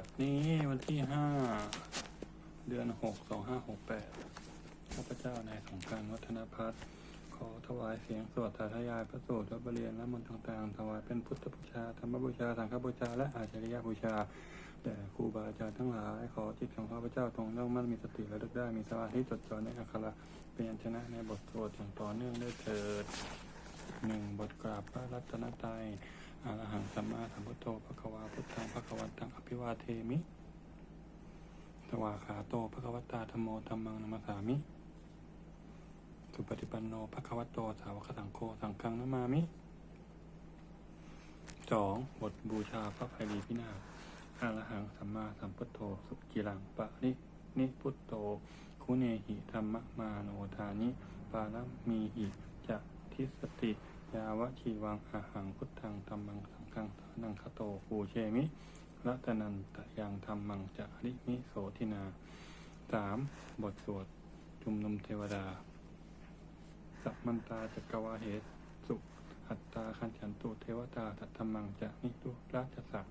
บัดนี้วันที่ห้าเดือนหกสองห้าหกแปดข้าพเจ้านายสงการวัฒนพัฒน์ขอถวายเสียงสวดสาธยายพระสูตรและบรเรียนและมนต์ต่างๆ ถวายเป็นพุทธบูชาธรรมบูชาสังฆบูชาและอาจริยบูชาแด่ครูบาอาจารย์ทั้งหลาย ขอจิตของข้าพเจ้าตรงเล่ามั่นมีสติและลึกได้มีสมาธิจดจ่อในอัคระเป็นยัญชนะในบทสวดอย่างต่อเนื่องได้เถิดหนึ่งบทกราบพระรัตนตรัย อรหังสัมมาสัมพุทโธภะคะวาพุทธังภะคะวันตังอภิวาเทมิสวาขาโตภะคะวตาธรรมโมธรรมังนัมสสามิ สุปฏิปันโนภะคะวโตสาวกสังโฆสังฆังนามามิสองบทบูชาพระภัยรีพินาศอะรหังสัมมาสัมพุทโธสุจิรังปะรินิพุตโต คุเนหิธรรมมาโนทานิปารมีหิจะทิสติ ยาวชีวังอาหังพุทธังธรรมังสังฆังสานังคโตปูเชมิรัตนันตยังธรรมังจะริมิโสทินาสามบทสวดจุมนุมเทวดา สัมมันตาจักรวาเหตุสุอัตตาคันฉันตุเทวตาตัตธรรมังจะนิตุราชสัก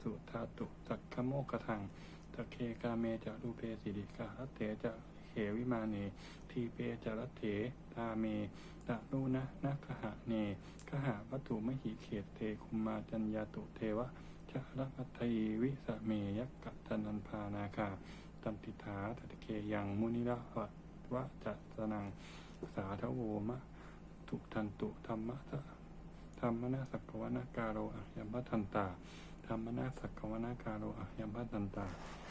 สุธาตุสักขโมกทังตะเคกาเมจะรูเปสิริกาเตจะ วิมาเนทีเปจรเถตาเมตะนุนะนักขหะเนขหะวัตถุมหิเขตเทคุมมาจัญญาตุเทวะชะระมัตถีวิสะเมยักกะจันนันพานาคาตันติถาตติเคยังมุนิระวะวะจัสนังสาธโวมะตุทันตุธรรมะธรรมนาสักวนาการโรอะยมพัทันตาธรรมนาสักวนาการโรอะยมพัทันตา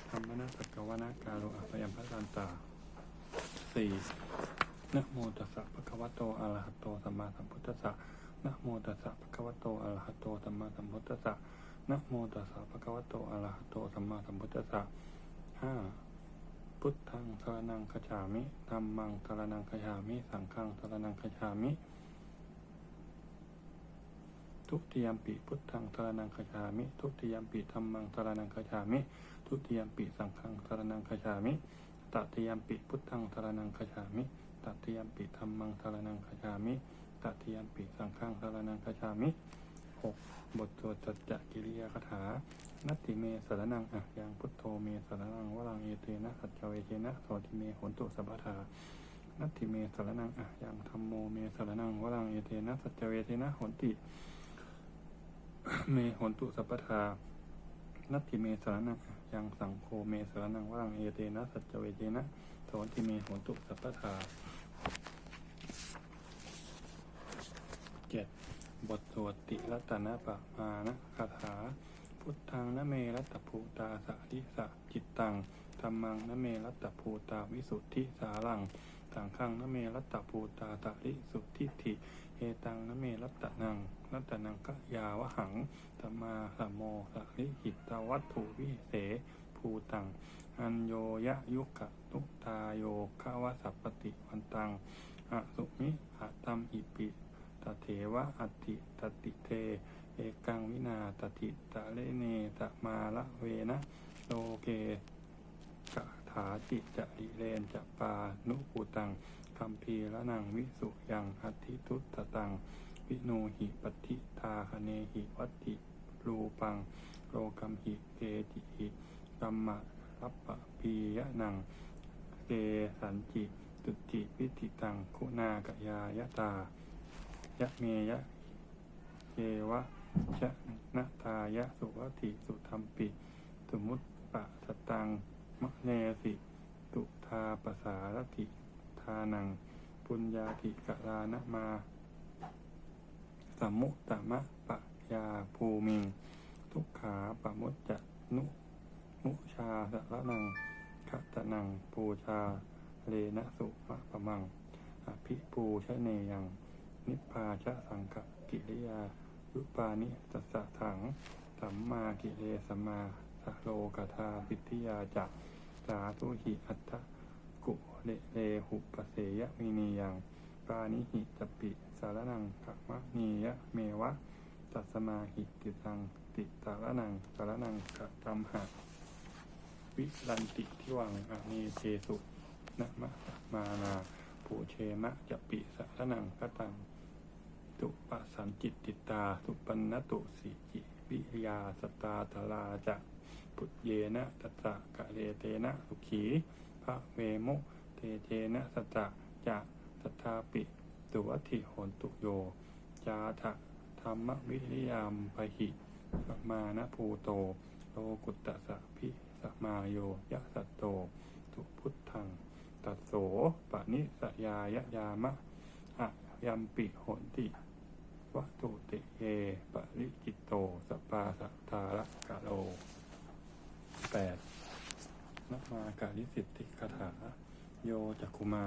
ธรรมนาสักวนาการโรอะยมพัทันตา สี่นะโมตัสสะภะคะวะโตอะระหะโตสัมมาสัมพุทธัสสะนะโมตัสสะภะคะวะโตอะระหะโตสัมมาสัมพุทธัสสะนะโมตัสสะภะคะวะโตอะระหะโตสัมมาสัมพุทธัสสะห้าพุทธังสรนังคจฉามิธรรมังสรนังคจฉามิ สังฆังสรนังคจฉามิ ทุติยมปิพุทธังสรนังคจฉามิ ทุติยมปิธรรมังสรนังคจฉามิ ทุติยมปิสังฆังสรนังคจฉามิ ตติยมปิพุทธังสรนังคจามิตติยมปิธรรมังสรนังคจามิตติยมปิสังฆังสรนังคจามิหกบทสวดจัจจกิริยาคาถานัตติเมสารนังอะยังพุทโธเมสารนังวรังเอเตนะสัจเจเวเจนะโสติเมโหนตุสัพพทานัตติเมสารนังอะยังธรรมโมเมสารนังวรังเอเตนะสัจจเวเจนะโหนติเมโหนตุสัพพทานัตติเมสารนังอะ ยังสังโฆเมสรนังวรังเอเตนะสัจเวเจนะโสติเมโหตุสัพพทาเจ็ดบทสวดติรัตนปะมานะคาถา พุทธังนเมรัตภูตาสะทิสะจิตตังธรรมังนเมรัตภูตาวิสุทธิสาลังสังฆังนเมรัตภูตาตะริสุทธิถิเอตังนเมรัตตนัง รัตนังกะยาวหังธรรมาสโมสะริหิตวัตถุวิเศภูตัง อัญโยยะยุกะตุตาโยขาวสัพปติวันตังอสุมิอะตัมหิปิตเถวะอัติตติเท เอกังวินาตติตะเลเนตะมาละเวนะโลเกกะถาจิจะริเลนจะปานุปูตังคัมภีระนังวิสุยังอัติทุตตัง วิโนหิปฏิทาคเนหิวัติรูปังโลกัมหิเกจิหิกัมมะรัปปะปียะนังเกสันจิตุจิวิติตังคุณากยายตายะเมยะเยวะชะนะทายะสุวัติสุธรรมปิสมุตปะสตังมะเนสิตุทาปสารติทานัง ปุญญาติกะลานะมา สมมุตมะปะยาภูมิงทุกขาปะมุจจะนุมุชาสะระนังคะตะนังปูชาเลนะสุมะปะมังอภิปูชะเนยัง นิพพาชะสังกะกิริยายุปานิตัสสะถังสัมมากิเลสมาสโลกธาปิทิยาจักสาธุหิอัตถกุเลเลหุปเสยมินียังปานิหิจปิารนังขมะเนียะเมวะตัสมาหิติตังติสารนังสารนังกะตัมหะวิลันติทิวังอเนเจสุนะมะมานาปูเชมะจะปิสารนังกตังตุปะสันจิตติตาสุปันนตุสิจิวิยาสตาธลาจะพุทเยนะตัสะกะเรเตนะสุขีพระเวมุเตเจนะสัจจะจะสัทธาปิ ตุวัติโหนตุโย จาทะธรรมวิริยามปหิสมานะภูโต โลกุตตะสะพิสมาโยยะสัตโต ตุพุทธัง ตัสโสปะนิสยายะยามะอะยัมปิโหนติวัตุเตเยปริจิตโตสปาสัทธาระกะโลแปดนมากาลิสิทธิคาถา โยจักคุมา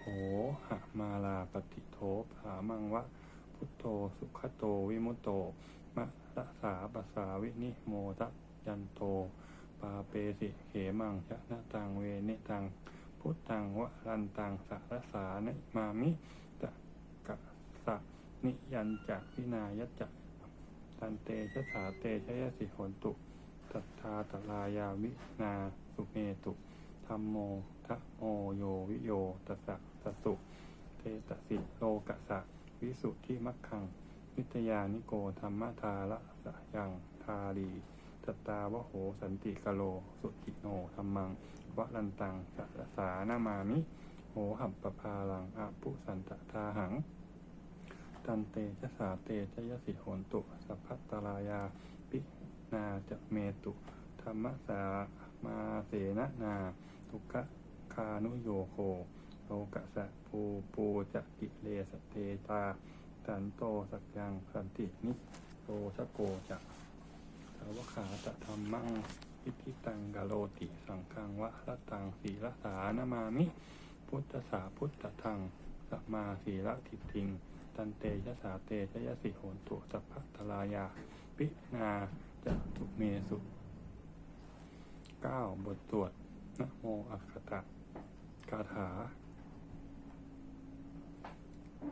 โหหมาลาปฏิโทภามังวะ พุทโธสุขโตวิมุตโตมะระสาปัสสาวินิโมทะยันโต ปาเปสิเขมังชะนะตังเวเนตัง พุทธังวะรันตังสารสาเนมามิตะกะสะนิยันจักวินายจักตันเตชะสาเตชะยะสิหนตุตัทธาตลายาวินาสุเมตุธรรมโมทะโมโยวิโยตัสสะ ตสสุเตตสิโลกะสะ วิสุทธิมัคคัง นิตยานิโกธรรมทาระสะยังทารีตตาวโหสันติกะโล สุจิโนธรรมังวะลันตังสัสสานามามิ โหหัมปภาลังอาปุสันตทาหัง ตันเตชะสาเตชะยะสิโหนตุ สัพพัตตรายา ปินาจะเมตุ ธรรมสามาเสนนา ทุกขคานุโยโคล กะสะปูปูจะกิเลสเตตาตันโตสักยังสันตินิโตชโกจะสาวขาตะธรรมังอิทิตังกะโลติสังฆังวะละตังสีละสานามามิ พุทธสาพุทธทังสัมมาสีละทิฏฐิง ตันเตชะสาเตชะยะสิโหนตุสัพพะทลายา ปินาจะตุเมสุเก้าบทตรวจนะโมอัคคตะคาถา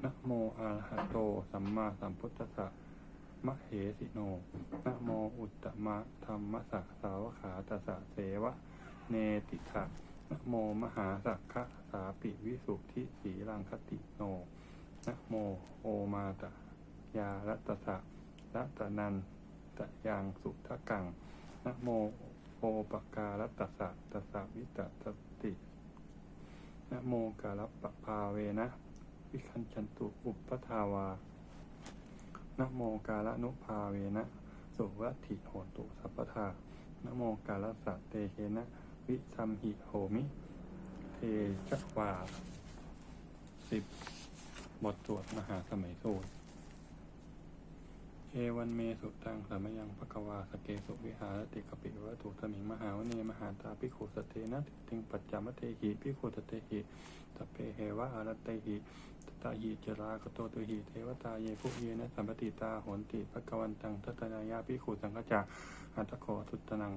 นะโมอะระหะโต สัมมาสัมพุทธัสสะมะเหสิโนนะโมอุตตมะธรรมสะสาวขาตสะเสวะ เนติถะนะโมมหาสักขะสาปิวิสุทธิสีลังคติโนนะโมโอมาตะยารัตสะรัตนันตะยังสุทกังนะโมโอปการัตสะตสะวิตตตินะโมกาลปะภาเวนะ วิคันจันตุอุปทาวานโมกาลนุภาเวนะสุวัตถิโหตุสัพพทานโมกาลสัตเตเชนะ วิสัมหิโหมิ เทชะวาสิบบทตรวจมหาสมัยสูตรเอวันเมสุตังสามยังภควาสเกสุวิหารติกปิวัตุสมิงมหาวเนมหาตาพิโขสเตนะติงปัจจามเตหิพิโขสเตหิตเปเหวะอารตเตหิ ตาหิจรากโตตุหิเทวตาเยภุเยนะสัมปติตาโหนติภกวันตังทัตนายาพิโขสังฆจาอัตโขทุตตนัง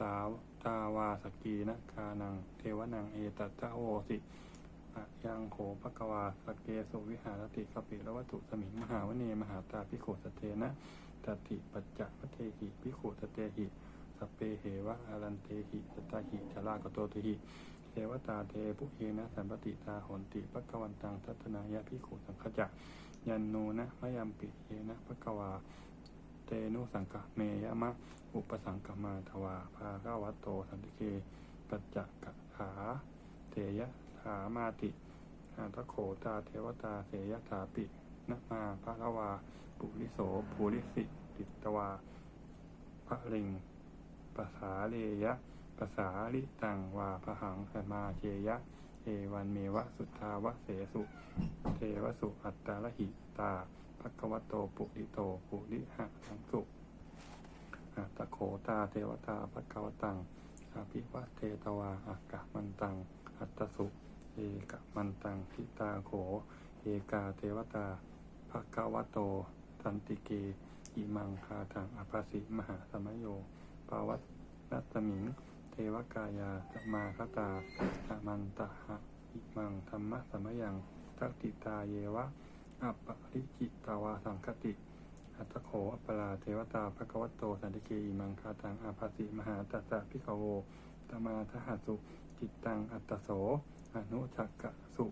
ตาวตาวาสกีนะกานัง เทวนังเอตัตะโอสิอะยังโขภกวาสเกสุวิหารติกปิละวัตุสมิงมหาวเนมหาตาพิโขสเตนะตติปัจจะมะเทหิพิโขสเตหิสเปเหวะอารันเตหิตตาหิจรากโตตุหิ เทวตาเทปุเยนะสัมปติตาโหนติภกวันตังทัตนายะพิโขสังขจักยันโนนะมะยัมปิเยนะภกวาเตนุสังกะเมยะมะอุปสังกมาทวาภาควัตโตสันติเกปัจจกขาเตยะถามาติอาตโขตาเทวตาเสยถาปินะมาภะละวาปุริโสภูริสิติตวาพระลิงปสาเลยะ ปสาลิตังวาพหังสมาเจยะ เอวันเมวะสุทธาวะเสสุเทวสุอัตตาลหิตาภควโตปุริโตปุริหะสังสุอัตโขตาเทวตาภควตังอภิวัตเทตวาอากะมันตัง อัตสุเอกมันตังทิตาโข เอกาเทวตาภควโตสันติเกอิมังคาทังอภาสิมหาสมโยปาวัตนัตมิง เทวกายาสมาคตาอมันตหะอิมังธรรมะสมยังทักติตาเยวะอัปปริจิตาวาสังคติอัตโขอัปปลาเทวตาภควโตสันติเกอิมังคาทังอาภาสิมหาตัสสะพิขโวตมาทหัสุจิตตังอัตโส อนุจักกะสุ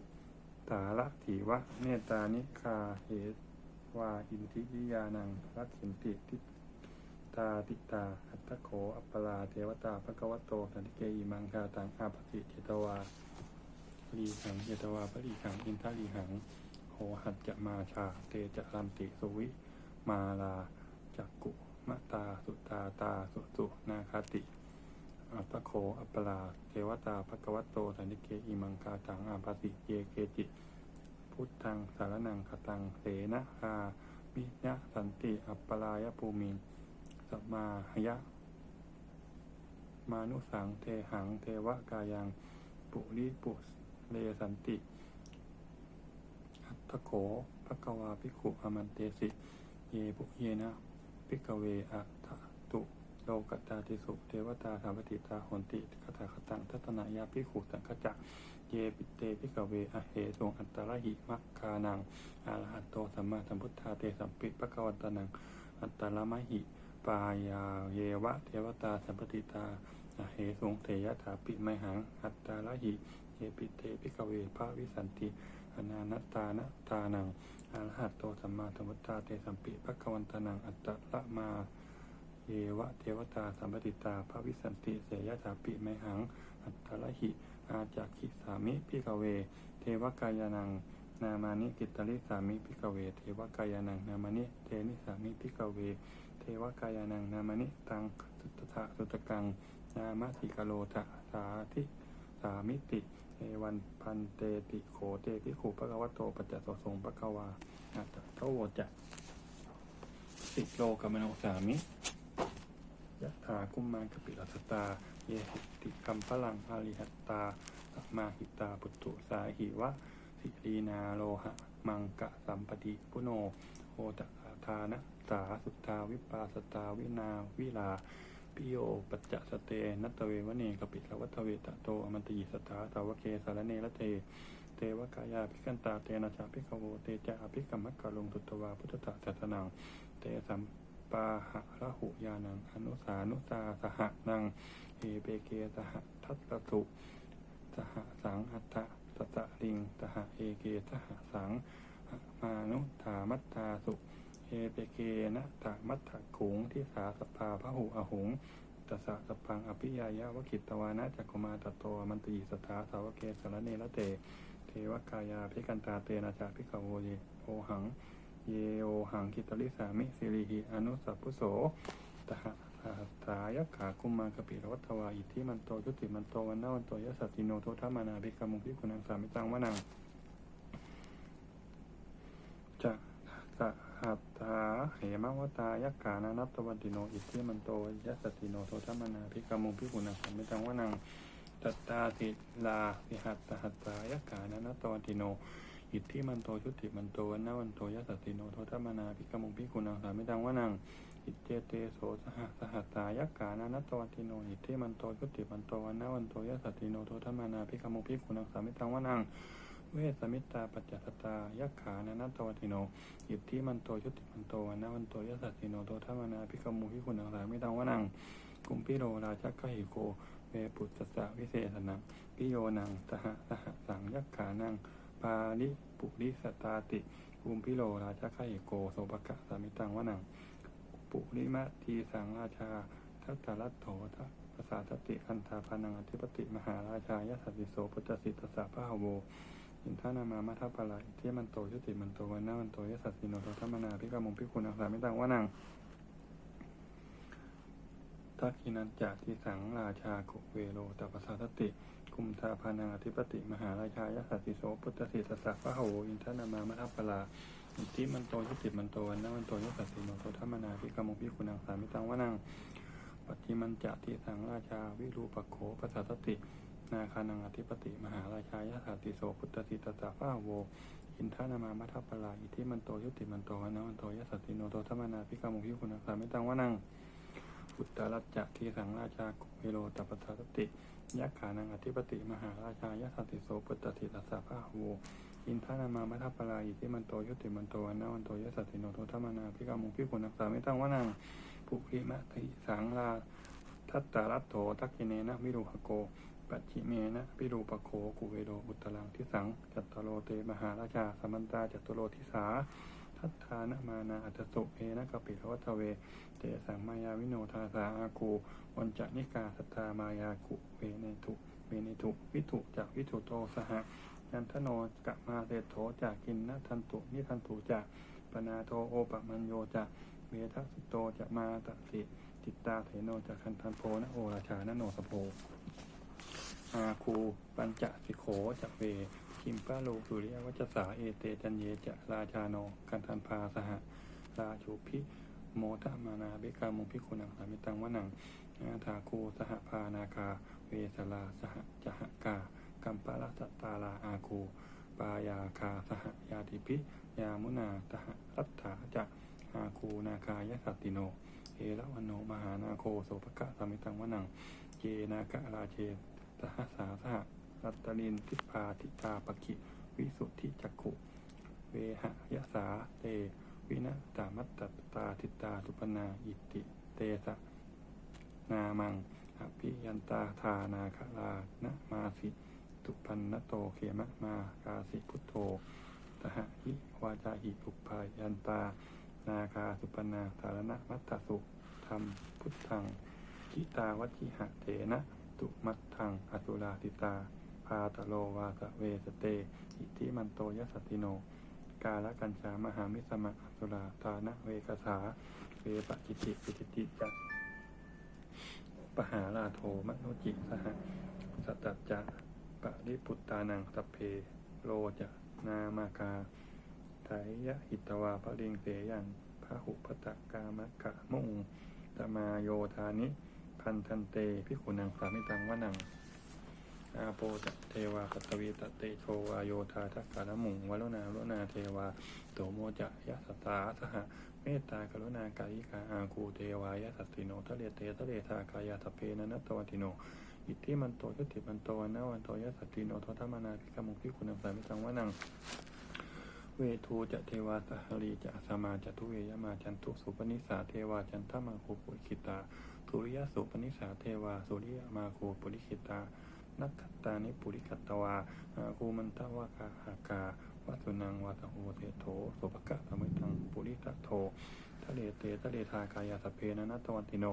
ตาละถีวะเมตานิคาเหตวาอินทิยานังรักขินติทิ ตาติตาอัตตโขอัปปลาเทวตาภะควโตสันติเกอิมังคาตังอาปติเจตวาลีหังเจตวาปลีหังอินทาลีหังโหหัดจะมาชาเตจะรันติสุวิมาลาจักกุมะตาสุตาตาสุสุนาคาติอัปปะโคอัปปลาเทวตาภะควโตสันติเกอิมังคาตังอาปติเยเกจิพุทธังสารนังคตังเสนะคามิยะสันติอัปปลายภูมิ สมมาหยะ มานุสังเทหังเทวกายังปุริปุสเลสันติอัตถโขภะควาภิกขุอมันเตสิ เยปุเยนะภิกเวอะทะตุโลกตาติสุเทวตาธรรมติตาหนติคตาคตังทัตนายาภิกขุสังคจักเยปิเตภิกเวอเหตุงอัตตระหิมัคคานังอารหัตโตสัมมาสัมพุทธาเตสัมปิภะควันตานังอัตตระมะหิ ปายาเยวะเทวตาสัมปติตาเหสงเทยถาปิไมหังอัตตาละหิเยปิเตภิกเวภาวิสันติอนานัตตานะตานังอรหัตโตสัมมาสัมพุทธาเตสัมปิภะควันตานังอัตตระมาเยวะเทวตาสัมปติตาภาวิสันติเสยถาปิไมหัง อัตตละหิอาจากขิสามิพิกเว เทวกายานังนามานิกิตตลิสามิพิกเว เทวกายานังนามานิเทนิสามิพิกเว เทวกายานังนามนิตังสุตตะสุตกัง นามติกโลทะสาธิสามิติเอวันพันเตติโขเตพิขุปะกวะโตปัจจสสงปะกวาอัตโตโวจะสิโลกมโนสามิยะถากุมมารกปิรัสตา เยหิติคัมพลังอาริหัตตาสัมมาหิตาปุตตุสาหิวะ สิรีนาโลหะ มังกะสัมปติปุโนโหตอาทานะ สาสุตาวิปาสตาวินาวิลาปิโยปัจจสเตนัตเววเนกปิลวัตเวตะโตอมันตยิสตาสาวเกสารเนละเตเทวกายาภิกันตาเตนะชาภิกโวเตจะอภิกรรมกะลงตุตวาพุทธตสัสนังเตสัมปาหะระหุยานังอนุสานุสาสหนังเอเปเกสหทัตตสุสหสังหัตถะสสะลิงสหเอเกสหสังมานุถามัตตาสุ เอเปเกนะตะมัตถขุงที่สาสภาพระหุอหุงตสะสพังอภิยายะวกิตตวานะจักกุมาตโตมันติสถาสาวกเกสารเนละเต เทวกายาพิกันตาเตนะจาพิกขโวเยโอหัง เยโอหังกิตลิสามิสิริหิอนุสัพพุโสตหะสายะขาคุมมากปิรวัตวาอิทธิมันโตยุติมันโตวันนาวันโตยสัสติโนโทธามานาภิกขมุงพิกุณังสามิตังวนังจะส หัตถาเหมวตายะกานานัตตวันติโน อิทธิมันโตยัสติโนโทธมนาภิกขมุงพิกุณังสามิตังวนังตัตตาติลาวิหัตตหัตตายักานานัตตวันติโน อิทธิมันโตชุติมันโตวันนาวันโตยัสติโนโทธรรมนาภิกขมุงพิกุณังสามิตังวนังอิเจเตโสสหสหัตตายักานานัตตวันติโนอิทธิมันโตชุติมันโตวันนาวันโตยัสติโนโทธรรมนาภิกขมุงพิกุณังสามิตังวนัง เวสมิตาปัจจสตายกขานานัตตวันติโนอิทธิมันโตชุติมันโตวันนาวันโตยสัสติโนโทธรรมนาภิกมุงพิกุณังสามิตังวนังกุมพิโรราชกหิโกเวปุตสะวิเศษนังพิโยนังสหสหสังยักขานังปาลิปุริสตาติภูมิพิโรราชาไคโกโสภกะสามิตังวนัง ปุริมะทีสังราชาทัตตรัตโถทัภาษาตติคันธาพานังอธิปติมหาราชายสัสสิโสปุตตสิตสสะพะหโว อินทานามามัทธปะลาอิเทมันโตยุติมันโตวันนาวันโตยสัสสิโนโทธรรมนาภิกขมุงภิกขุนังสาไมิตังว่านังทักขินันจาทิสังราชากุเวโรตัปสาทติ กุมทาพานังอธิปติ มหาราชายสัสสิโสพุทธสิตสัพพะโหอินทนามามัทปลาอิทธิมันโตยุติมันโตวันนาวันโตยสัสสิโนโทธรรมนาภิกขมุงภิกขุนังสาไมิตังว่านังปัจจิมันจาทิสังราชาวิรูปโขปสาทติ นาคานังอธิปติมหาราชายสัสสิโสพุทธสิตสัพพะโหอินทนามามัทปลาอิทิมันโตยุติมันโตวันนาวันโตยสัสสิโนโทธรรมนาภิกขมุงภิกขุนังสามิตังวนังอุตตรัจจะทีสังราชากุเวโรตัปปทาตติยักขานังอธิปติมหาราชายสัสติโสปุตตติตัสสะพะโว อินทานามามัทปลาอิทิมันโตยุติมันโตวันนาวันโตยสัสติโนโทธรรมนาภิกามุภิกุณักสามิตังวนังปุริมะติสังราทัตตารัตโถทักขิเนนะวิรูหโก ปัจฉิเมนะวิรูปโคกุเวโรอุตตรังทิสัง จัตตโรเตมหาราชาสมันตาจัตตโรทิสาททัฏฐานมานาอัตสุเอนะกปิภวัตเว เตสังมายาวิโนทาสาอาคูวันจะนิกาสตตามายาคุเวเนทุเวเนทุวิถุจากวิถุโตสหยันทโนกะมาเศรษโถจากกินนะทันตุนิทันตุจากปนาโทโอปะมัญโยจากเวทัสสุโตจะมาตสิจิตตาเถโนจากคันทันโพนะโอราชานโนสโพ อาคูปัญจสิโขจะเวคิมปะโลสุริยวัจสาเอเตจันเยจะราชาโนกันทันพาสหราชูพิโมทะมานาเบกามุงพิคุนังสามิตังวนังอาทาคูสหพานาคา เวสลาสหจหกากัมปะละสตตาลาอาคูปายาคาสหยาติพิยามุนาตหรัตถาจะอาคูนาคายสัตติโนเอละวันโนมหานาโคโสภกะสามิตังวนังเจนากะราเช สหสาสหรัตตลินทิพาทิตาปกิ วิสุทธิจักขุ เวหยสาเต วินะตามัตตตาทิตาสุปนาอิติเตสะนามังอภิยันตาธานาคลานะมาสิตุปันนโตเขมะมากาสิพุทโธตหะหิวาจาหิปุพายันตา นาคาสุปนาสารณมัตตสุธรรมพุทธังกิตาวัชิหะเถนะ ตุมัตถังอสุราติตา พาตโลวาสเวสเต อิทิมันโตยสสติโน กาลกัญชามหามิสมะอสุราตานะเวกสาเวปจิติปิติติจักปหาลาโทมโนจิสหสตัจจะปะริปุตตานังสัพเพโลจะนามากาไถยะหิตวาปริงเสยังพระหุปตะกามะกะมุงตมาโยธานิ พันธันเตพิขุนังสามิตังวนังอาโปจะเทวาปัตวีตเตโชวาโยธาทักกะลมุงวรุณารุณาเทวาโตโมจะยะสตาสหเมตตากรุณากายิกาอาคูเทวายะสัตติโนทะเลเตทะเลทากายาตเพนะนัตตวันติโนอิทธิมันโตยุติมันโตวันนาวันโตยะสัตติโนทธรรมนาภิกมุพิคุณังสามิตังวนังเวทูจะเทวาสหรีจะสมาจะทุเวยมาจันทุสุปนิสาเทวาจันทมาโคปุริคิตา ทุริยสุปนิสาเทวา สุริยมาโคปุริคิตา นักขตานิปุริคัตวาอาคูมันตวากาหากาวัสุนังวัตโหเทโถสุปกะสมิตังปุริตะโททะเลเตทะเลทากายาสเพนะนัตตวันติโน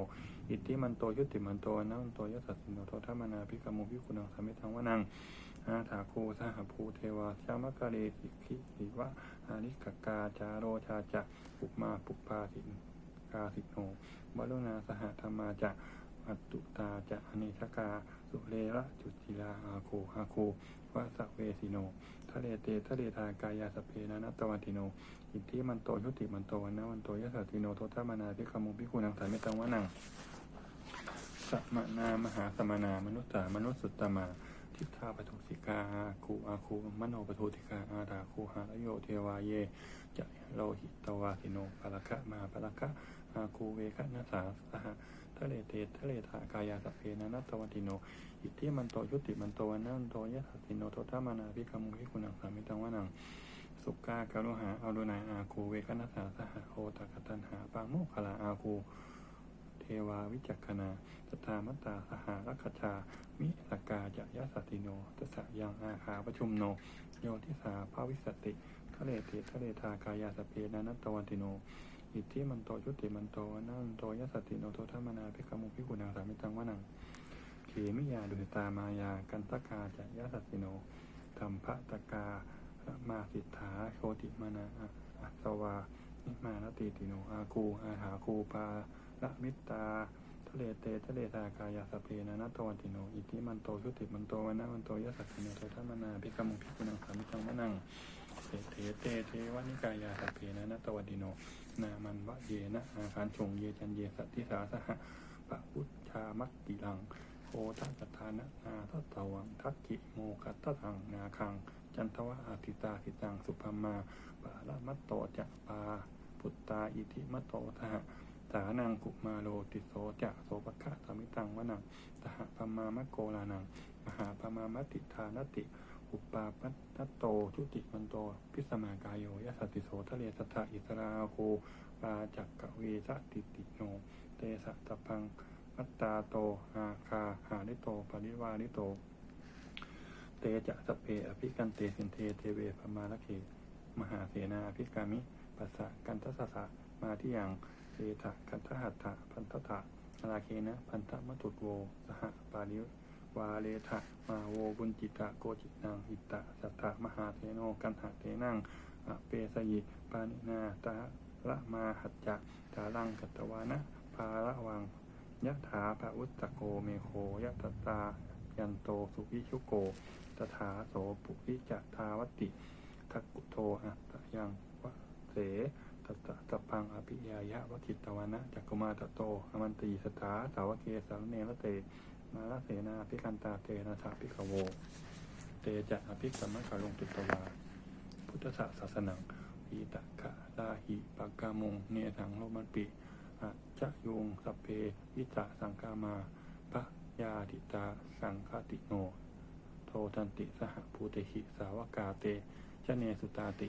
อิทธิมันโตยุติมันโตนะมันโตยัสสสิโนโทธรรมนาภิกขมุพิคุณังสมิทังวนังอาถาคูสหภูเทวาชามกะเรสิกิสิวะอานิกกาจาโรชาจะปุมาปุปาสินาสิโนวรุณาสหธรรมาจะอัตตุตาจะอเนชกา สุเลระจุจิลาอาโคอาโควะสเวสิโนทะเลเตทะเลทากายาสเพนะนัตวันติโน อิทธิมันโตยุติมันโตวันนะวันโตยัสสติโนโทธรรมนาภิกขมุพิคุณังสายเมตังวะนังสมนามหาสมนามนุษย์สามนุษย์สุตตมาทิฏฐาปทุสิกาอาคูอาคูมโนปทุติกาอาดาคูหาโยเทวาเยจะโลหิตวาสิโนปะละคะมาปะละคะาคูเวคะนาสาสหทะเลเตทะเลทากายาสเพนะนัตตวันติโน อิทธิมันโตยุติมันโตวันนันโตยะสัสสิโนโทธรรมนาภิกขมุพิคุณังสามิตังวนังสุกากรุหาอารุณาอาคูเวคะนาสาสหโอตกตันหาปาโมคลาอาคูเทวาวิจักขณาสตามัตตาสหรักขชา มิสกาจะยะสติโนตสะยังอาคาประชุมโน โยทิสาภาวิสติทะเลเตทะเลทากายาสเพนะนัตตวันติโน อิทธิมันโตยุติมันโตวนันโตยสตติโนโทธรรมนาภิกมุพิกุณังสามิตังวนังเขมิยาดุตามายากันตกาจะยสตติโนธรรมภตกามาสิทธาโชติมานาอัสวานิมานติติโนอาคูอาหาคูปาละมิตาทะเลเตทะเลทากายาสเพนะนัตตวันติโนอิทธิมันโตสุติมันโตวันนะมันโตยสัตติโนโทธรรมนาภิกมุภิกุณังสามิตังวนังเตเทเตเทวนิกายาสเพนะนัตตวันติโน นามันวะเยนะอาคารชงเยจันเยสัตติสาสหะปะพุทธามักกิลังโคทักทานะนาทัตวังทักกิโมกัตตังนาคัง จันทวะอาติตาติตังสุภมมาปาละมัตโตจะปาพุตตาอิทิมัตโตทหะสานังกุมาโลติโสจะโสปะคะสามิตังวนังตหะพมามะโกลานัง มหาพมามติทานติ อุปปาปัตตโตทุติมันโต พิสมากายโยยสสติโสทะเลสัทธะอิสราโคปาจักกเวสติติโน เตสะตะพังมัตตาโตอาคาหานิโตปริวานิโต เตจะสเพอภิกันเตสินเทเทเวพมาลเคมหาเสนาภิกามิปัสสะกันทสสะมาที่อยังเสถะกันทหัตถะพันทถะอาเคนะ พันธมตุโว สหปาลิ วาเลทะมาโวบุญจิตะโกจิตังอิตะสัทธะมหาเทโนกันหะเทนังอเปสยิปานินาตาละมาหัจจะตาลังกัตวานะภาระวังยะถาภะอุตตโกเมโคยะตตายันโตสุวิชุโกตถาโสปุริจทาวติทักกุโทอะตะยังวะเสตตะตะปังอภิยายะวะคิตตวานะจักกุมาตะโตอมันตีสถาสาวเกสารเนรเต มาลเสนาพิกันตาเตนะสาพิกโว เตจะอภิกรรมคาลงตุตวา พุทธศาสนังอีตะกะลาหิปากามงเนทังโลมันปิอะจะยุงสเพวิจาสังกามาปะยาติตาสังคติโน โททันติสหภูเตหิสาวกาเตชะเนสุตาติ